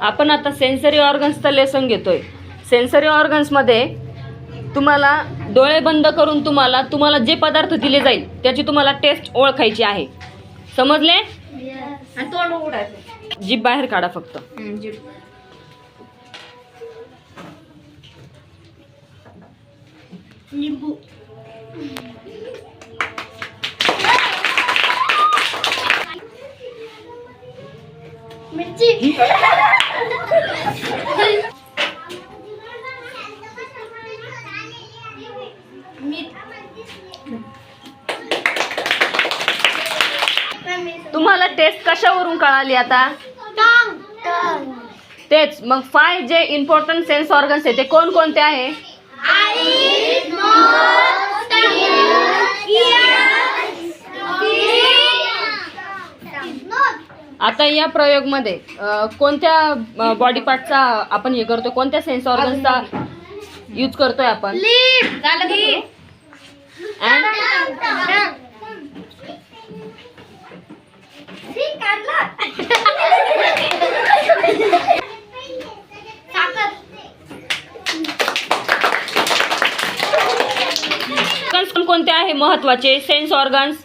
आपण आता सेन्सरी ऑर्गन्सचं लेसन घेतोय. सेन्सरी ऑर्गन्समध्ये तुम्हाला डोळे बंद करून तुम्हाला तुम्हाला जे पदार्थ दिले जाईल त्याची तुम्हाला टेस्ट ओळखायची आहे. समजले? आणि तोंड उघडायचं. जीभ बाहेर काढा फक्त. लिंबू. मिरची. तुम्हाला टेस्ट कशावरून कळाली आता? तेच मग फाय जे इम्पॉर्टंट सेन्स ऑर्गन्स आहे ते कोण कोणते आहे आता या प्रयोगमध्ये अ, कोणत्या बॉडी पार्टचा आपण हे करतोय? कोणत्या सेन्स ऑर्गन्सचा यूज करतोय आपण? And organs कोणते आहे? महत्त्वाचे. Sense organs